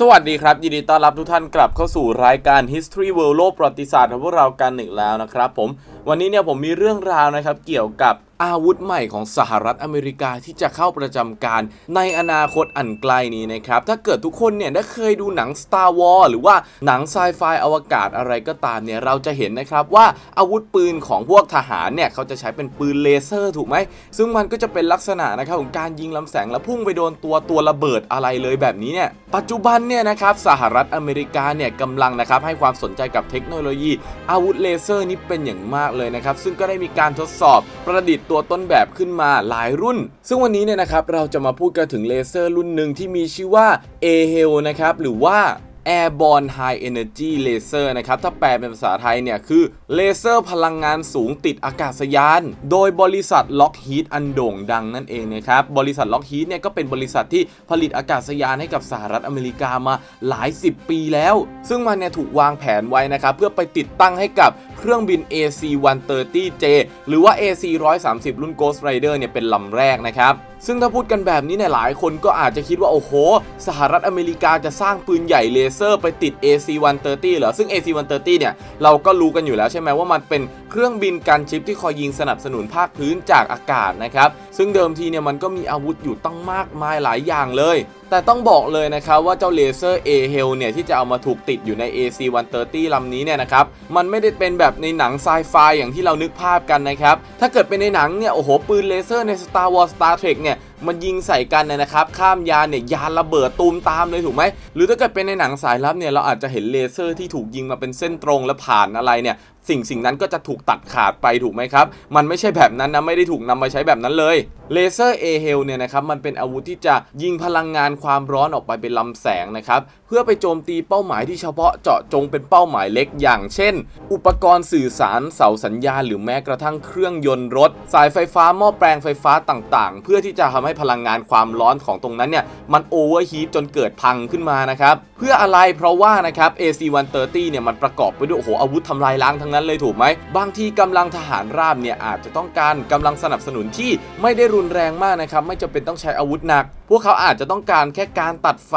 สวัสดีครับ ยินดีต้อนรับทุกท่านกลับเข้าสู่รายการ History World โลกประวัติศาสตร์ของพวกเรากันอีกแล้วนะครับผม วันนี้เนี่ยผมมีเรื่องราวนะครับเกี่ยวกับอาวุธใหม่ของสหรัฐอเมริกาที่จะเข้าประจำการในอนาคตอันไกลนี้นะครับ ถ้าเกิดทุกคนเนี่ยได้เคยดูหนัง Star Wars หรือว่าหนังไซไฟอวกาศอะไรก็ตามเนี่ย เราจะเห็นนะครับว่าอาวุธปืนของพวกทหารเนี่ย เขาจะใช้เป็นปืนเลเซอร์ถูกไหม ซึ่งมันก็จะเป็นลักษณะนะครับของการยิงลำแสงแล้วพุ่งไปโดนตัวตัวระเบิดอะไรเลยแบบนี้เนี่ยปัจจุบันเนี่ยนะครับสหรัฐอเมริกาเนี่ยกำลังนะครับให้ความสนใจกับเทคโนโลยี อาวุธเลเซอร์นี้เป็นอย่างมากเลยนะครับซึ่งก็ได้มีการทดสอบประดิษฐ์ตัวต้นแบบขึ้นมาหลายรุ่น ซึ่งวันนี้เนี่ยนะครับเราจะมาพูดกันถึงเลเซอร์รุ่นหนึ่งที่มีชื่อว่า a h e l นะครับหรือว่า Airborne High Energy Laser นะครับ ถ้าแปลเป็นภาษาไทยเนี่ยคือเลเซอร์พลังงานสูงติดอากาศยาน โดยบริษัท Lockheed อันโด่งดังนั่นเองนะครับ บริษัท Lockheed เนี่ยก็เป็นบริษัทที่ผลิตอากาศยานให้กับสหรัฐอเมริกามาหลาย 10 ปีแล้ว ซึ่งมันเนี่ยถูกวางแผนไว้นะครับ เพื่อไปติดตั้งให้กับเครื่องบิน AC-130J หรือว่า AC-130 รุ่น Ghost Rider เนี่ยเป็นลำแรกนะครับซึ่งถ้าพูดกันแบบนี้เนี่ยหลายคนก็อาจจะคิดว่า โอ้โห สหรัฐอเมริกาจะสร้างปืนใหญ่เลเซอร์ไปติด AC-130 เหรอ ซึ่ง AC-130 เนี่ย เราก็รู้กันอยู่แล้วใช่ไหมว่ามันเป็นเครื่องบินกันชิปที่คอยยิงสนับสนุนภาคพื้นจากอากาศนะครับ ซึ่งเดิมทีเนี่ยมันก็มีอาวุธอยู่ตั้งมากมายหลายอย่างเลยแต่ต้องบอกเลยนะครับว่าเจ้าเลเซอร์ a h e l เนี่ยที่จะเอามาถูกติดอยู่ใน AC-130 ลำนี้เนี่ยนะครับมันไม่ได้เป็นแบบในหนังไซไฟอย่างที่เรานึกภาพกันนะครับถ้าเกิดเป็นในหนังเนี่ยโอ้โหปืนเลเซอร์ใน Star Wars Star Trek เนี่ยมันยิงใส่กันเนี่ยนะครับ ข้ามยานเนี่ยยานระเบิดตูมตามเลยถูกไหมหรือถ้าเกิดเป็นในหนังสายลับเนี่ยเราอาจจะเห็นเลเซอร์ที่ถูกยิงมาเป็นเส้นตรงและผ่านอะไรเนี่ยสิ่งสิ่งนั้นก็จะถูกตัดขาดไปถูกไหมครับ มันไม่ใช่แบบนั้นนะ ไม่ได้ถูกนำมาใช้แบบนั้นเลย เลเซอร์ a h e l เนี่ยนะครับ มันเป็นอาวุธที่จะยิงพลังงานความร้อนออกไปเป็นลำแสงนะครับ เพื่อไปโจมตีเป้าหมายที่เฉพาะเจาะจงเป็นเป้าหมายเล็กอย่างเช่น อุปกรณ์สื่อสารเสาสัญญาณหรือแม้กระทั่งเครื่องยนต์รถ สายไฟฟ้าหม้อแปลงไฟฟ้าต่างๆ เพื่อที่จะทำให้พลังงานความร้อนของตรงนั้นเนี่ยมันโอเวอร์ฮีทจนเกิดพังขึ้นมานะครับเพื่ออะไรเพราะว่านะครับ AC-130 เนี่ยมันประกอบไปด้วยโอ้โหอาวุธทำลายล้างทั้งนั้นเลยถูกไหมบางทีกำลังทหารราบเนี่ยอาจจะต้องการกำลังสนับสนุนที่ไม่ได้รุนแรงมากนะครับไม่จำเป็นต้องใช้อาวุธหนัก พวกเขาอาจจะต้องการแค่การตัดไฟ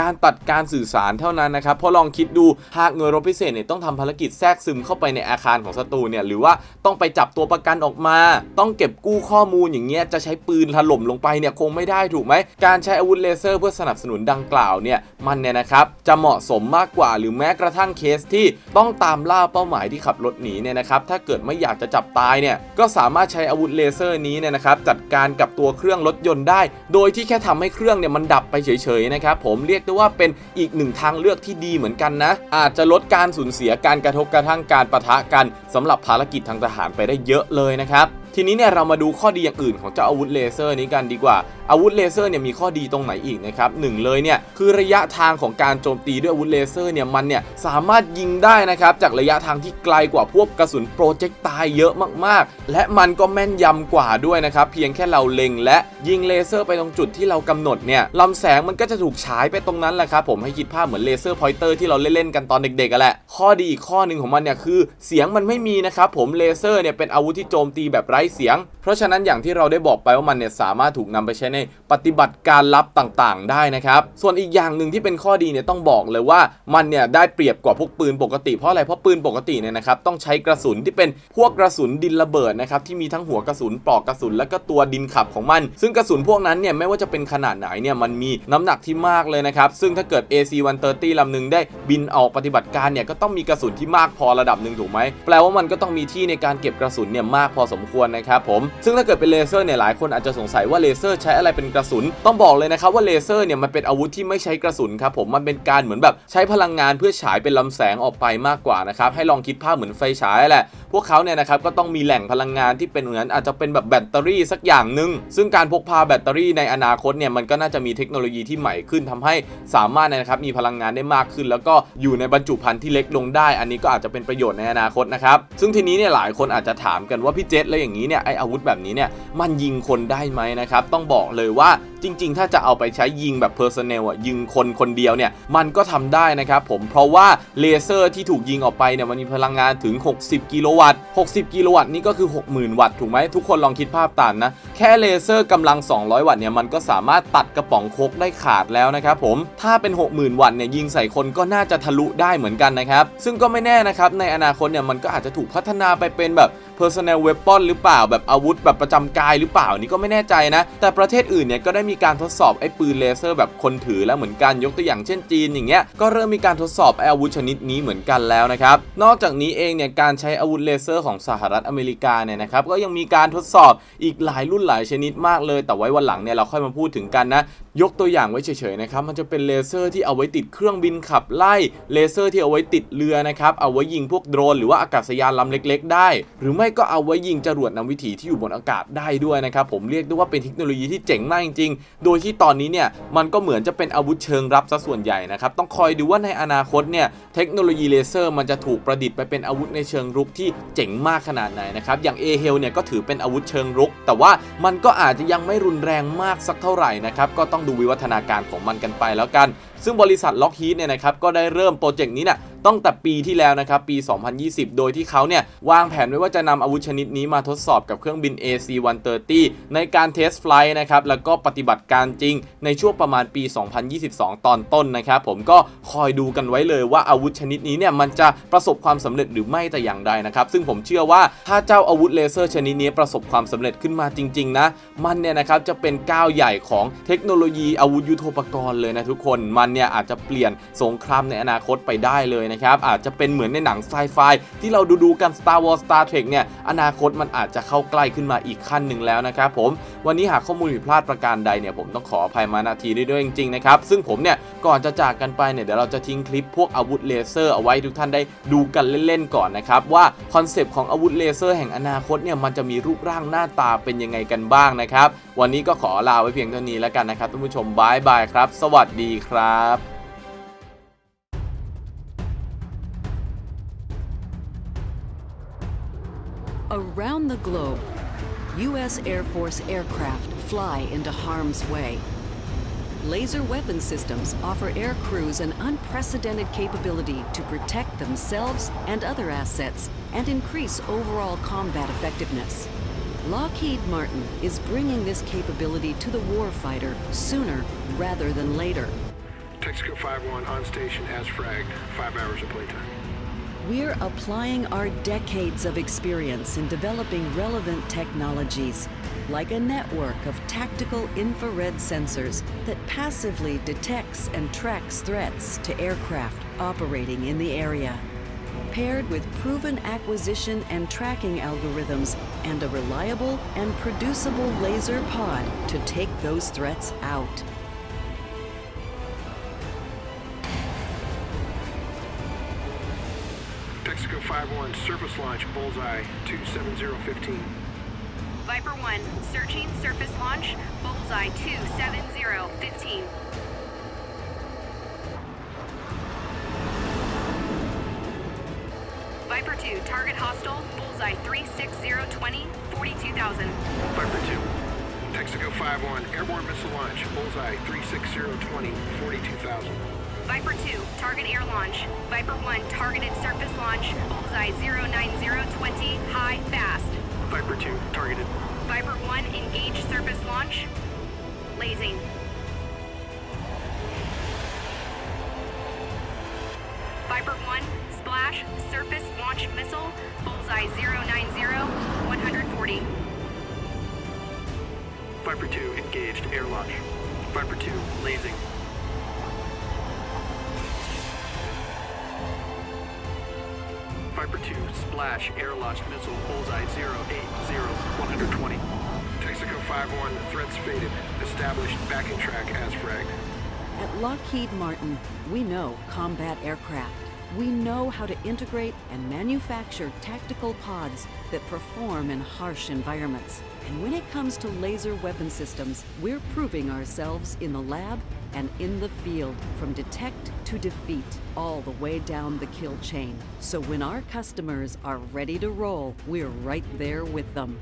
การตัดการสื่อสารเท่านั้นนะครับเพราะลองคิดดูหากหน่วยรบพิเศษเนี่ยต้องทำภารกิจแทรกซึมเข้าไปในอาคารของศัตรูเนี่ยหรือว่าต้องไปจับตัวประกันออกมา ต้องเก็บกู้ข้อมูลอย่างเงี้ยจะใช้ปืนถล่มลงไปเนี่ยคงไม่ได้ถูกไหมการใช้อาวุธเลเซอร์เพื่อสนับสนุนดังกล่าวเนี่ยมันเนี่ยนะครับจะเหมาะสมมากกว่าหรือแม้กระทั่งเคสที่ต้องตามล่าเป้าหมายที่ขับรถหนีเนี่ยนะครับถ้าเกิดไม่อยากจะจับตายเนี่ยก็สามารถใช้อาวุธเลเซอร์นี้เนี่ยนะครับจัดการกับตัวเครื่องรถยนต์ได้ โดยที่แค่ทำให้เครื่องเนี่ยมันดับไปเฉยๆนะครับผมเรียกได้ว่าเป็นอีกหนึ่งทางเลือกที่ดีเหมือนกันนะ อาจจะลดการสูญเสียการกระทบกระทั่งการประทะกันสำหรับภารกิจทางทหารไปได้เยอะเลยนะครับทีนี้เนี่ยเรามาดูข้อดีอย่างอื่นของเจ้าอาวุธเลเซอร์นี้กันดีกว่า อาวุธเลเซอร์เนี่ยมีข้อดีตรงไหนอีกนะครับหนึ่งเลยเนี่ยคือระยะทางของการโจมตีด้วยอาวุธเลเซอร์เนี่ยมันเนี่ยสามารถยิงได้นะครับจากระยะทางที่ไกลกว่าพวกกระสุนโปรเจกต์ตายเยอะมากๆ และมันก็แม่นยำกว่าด้วยนะครับเพียงแค่เราเล็งและยิงเลเซอร์ไปตรงจุดที่เรากำหนดเนี่ยลำแสงมันก็จะถูกฉายไปตรงนั้นแหละครับผมให้คิดภาพเหมือนเลเซอร์พอยเตอร์ที่เราเล่นๆกันตอนเด็กๆกันแหละข้อดีอีกข้อหนึ่งของมันเนี่ยคือเสียงมันไม่มีนะครับผมเลเซอร์เนี่ยเป็นอาวุธที่โจมตีแบบไร้เสียง เพราะฉะนั้นอย่างที่เราได้บอกไปว่ามันเนี่ยสามารถถูกนำไปใช้ในปฏิบัติการลับต่างๆ ได้นะครับ ส่วนอีกอย่างหนึ่งที่เป็นข้อดีเนี่ยต้องบอกเลยว่ามันเนี่ยได้เปรียบกว่าพวกปืนปกติเพราะอะไรเพราะปืนปกติเนี่ยนะครับต้องใช้กระสุนที่เป็นพวกกระสุนดินระเบิดนะครับที่มีทั้งหัวกระสุนปลอกกระสุนและก็ตัวดินขับของมัน ซึ่งกระสุนพวกนั้นเนี่ยไม่ว่าจะเป็นขนาดไหนเนี่ยมันมีน้ำหนักที่มากเลยนะครับซึ่งถ้าเกิด AC-130 ลำหนึ่งได้บินออกปฏิบัติการเนี่ยก็ต้องมีกระสุนที่มากพอระดับหนึ่งถูกไหมแปลว่ามันก็ต้องมีที่ในการเก็บกระสุนเนี่ยมากพอสมควรนะครับผมซึ่งถ้าเกิดเป็นเลเซอร์เนี่ยหลายคนอาจจะสงสัยว่าเลเซอร์ใช้อะไรเป็นกระสุน ต้องบอกเลยนะครับว่าเลเซอร์เนี่ยมันเป็นอาวุธที่ไม่ใช้กระสุนครับผมมันเป็นการเหมือนแบบใช้พลังงานเพื่อฉายเป็นลำแสงออกไปมากกว่านะครับให้ลองคิดภาพเหมือนไฟฉายแหละ พวกเขาเนี่ยนะครับก็ต้องมีแหล่งพลังงานที่เป็นเหมือนอาจจะเป็นแบบแบตเตอรี่สักอย่างหนึ่งซึ่งการพกพาแบตเตอรี่ในอนาคตเนี่ยมันก็น่าจะมีเทคโนโลยีที่ใหม่ขึ้นทำให้สามารถนะครับมีพลังงานได้มากขึ้น แล้วก็อยู่ในบรรจุภัณฑ์ที่เล็กลงได้ อันนี้ก็อาจจะเป็นประโยชน์ในอนาคตนะครับซึ่งทีนี้เนี่ยหลายคนอาจจะถามกันว่าพี่เจษแล้วอย่างนี้เนี่ยไออาวุธแบบนี้เนี่ยมันยิงคนได้ไหมนะครับต้องบอกเลยว่าจริง ๆ ถ้าจะเอาไปใช้ยิงแบบ personnel อะยิงคนคนเดียวเนี่ยมันก็ทำได้นะครับผมเพราะว่าเลเซอร์ที่ถูกยิงออกไปเนี่ยมันมีพลังงานถึง 60 กิโลวัตต์ 60 กิโลวัตต์นี่ก็คือ 60,000 วัตต์ถูกไหมทุกคนลองคิดภาพตามนะ แค่เลเซอร์กำลัง 200 วัตต์เนี่ยมันก็สามารถตัดกระป๋องโคกได้ขาดแล้วนะครับผมถ้าเป็น 60,000 วัตต์เนี่ยยิงใส่คนก็น่าจะทะลุได้เหมือนกันนะครับซึ่งก็ไม่แน่นะครับในอนาคตเนี่ยมันก็อาจจะถูกพัฒนาไปเป็นแบบ personal weapon หรือเปล่าแบบอาวุธแบบประจำกายหรือเปล่านี่ก็ไม่แน่ใจนะแต่ประเทศอื่นเนี่ยก็ได้มีการทดสอบไอ้ปืนเลเซอร์แบบคนถือแล้วเหมือนกันยกตัวอย่างเช่นจีนอย่างเงี้ยก็เริ่มมีการทดสอบไอ้อาวุธชนิดนี้เหมือนกันแล้วนะครับนอกจากนี้เองเนี่ยการใช้อาวุธเลเซอร์ของสหรัฐอเมริกาเนี่ยนะครับก็ยังมีการทดสอบอีกหลายรุ่นหลายชนิดมากเลย แต่ไว้วันหลังเนี่ยเราค่อยมาพูดถึงกันนะ ยกตัวอย่างไว้เฉยๆนะครับ มันจะเป็นเลเซอร์ที่เอาไว้ติดเครื่องบินขับไล่ เลเซอร์ที่เอาไว้ติดเรือนะครับ เอาไว้ยิงพวกโดรนหรือว่าอากาศยานลำเล็ก ๆ ได้ หรือไม่ก็เอาไว้ยิงจรวดนำวิถีที่อยู่บนอากาศได้ด้วยนะครับ ผมเรียกได้ว่าเป็นเทคโนโลยีที่เจ๋งมากจริงๆ โดยที่ตอนนี้เนี่ยมันก็เหมือนจะเป็นอาวุธเชิงรับซะส่วนใหญ่นะครับ ต้องคอยดูว่าในอนาคตเนี่ยเทคโนโลยีเลเซอร์มันจะถูกประดิษฐ์ไปเป็นอาวุธในเชิงรุกที่เจ๋งมากขนาดไหนนะครับ อย่างเอเฮลเนี่ยก็ถือเป็นอาวุธเชิงรุก แต่ว่ามันก็อาจจะยังไม่รุนแรงมากสักเท่าไหร่นะครับ ก็ต้องดูวิวัฒนาการของมันกันไปแล้วกันซึ่งบริษัทล็อกฮีดเนี่ยนะครับก็ได้เริ่มโปรเจกต์นี้เนี่ยตั้งแต่ปีที่แล้วนะครับปี 2020 โดยที่เขาเนี่ยวางแผนไว้ว่าจะนำอาวุธชนิดนี้มาทดสอบกับเครื่องบิน AC-130 ในการเทสไฟล์นะครับแล้วก็ปฏิบัติการจริงในช่วงประมาณปี 2022 ตอนต้นนะครับผมก็คอยดูกันไว้เลยว่าอาวุธชนิดนี้เนี่ยมันจะประสบความสำเร็จหรือไม่แต่อย่างใดนะครับซึ่งผมเชื่อว่าถ้าเจ้าอาวุธเลเซอร์ชนิดนี้ประสบความสำเร็จขึ้นมาจริงๆนะมันเนี่ยนะครับจะเป็นก้าวใหญ่ของเทคโนโลยีอาวุธยุทโธปกรณ์เลยนะทุกคนมันเนี่ยอาจจะเปลี่ยนสงครามในอนาคตไปได้เลยนะครับ อาจจะเป็นเหมือนในหนังไซไฟที่เราดูดูๆกัน Star Wars Star Trek เนี่ยอนาคตมันอาจจะเข้าใกล้ขึ้นมาอีกขั้นหนึ่งแล้วนะครับผมวันนี้หากข้อมูลผิดพลาดประการใดเนี่ยผมต้องขออภัยมาณทีนี้ด้วยจริงๆนะครับซึ่งผมเนี่ยก่อนจะจากกันไปเนี่ยเดี๋ยวเราจะทิ้งคลิปพวกอาวุธเลเซอร์เอาไว้ทุกท่านได้ดูกันเล่นๆก่อนนะครับว่าคอนเซปต์ของอาวุธเลเซอร์แห่งอนาคตเนี่ยมันจะมีรูปร่างหน้าตาเป็นยังไงกันบ้างนะครับ วันนี้ก็ขอลาไว้เพียงเท่านี้แล้วกันนะครับท่านผู้ชมบายบายครับ สวัสดีครับ Around the globe, U.S. Air Force aircraft fly into harm's way. Laser weapon systems offer air crews an unprecedented capability to protect themselves and other assets and increase overall combat effectiveness. Lockheed Martin is bringing this capability to the warfighter sooner rather than later. Texaco 5-1 on station as fragged. Five hours of playtime. We're applying our decades of experience in developing relevant technologies, like a network of tactical infrared sensors that passively detects and tracks threats to aircraft operating in the area. Paired with proven acquisition and tracking algorithms and a reliable and producible laser pod to take those threats out. Texaco 5-1 surface launch bullseye to 7015. Viper 1, searching surface launch, bullseye 27015. Viper 2, target hostile, bullseye 36020, 42,000. Viper 2. Texaco 5-1 airborne missile launch bullseye 36020 42000. Viper 2, target air launch. Viper 1, targeted surface launch, bullseye 09020, high, fast. Viper 2 targeted. Viper 1, engage surface launch, lasing. Viper 1, splash, surface launch missile, bullseye 090, 140. Viper 2 engaged air launch. Viper 2 lasing. Splash air launch missile bullseye 080 120. Texaco 5-1 threats faded. Established backing track as fragged. At Lockheed Martin, we know combat aircraft. We know how to integrate and manufacture tactical pods that perform in harsh environments. And when it comes to laser weapon systems, we're proving ourselves in the lab and in the field, from detect to defeat, all the way down the kill chain. So when our customers are ready to roll, we're right there with them.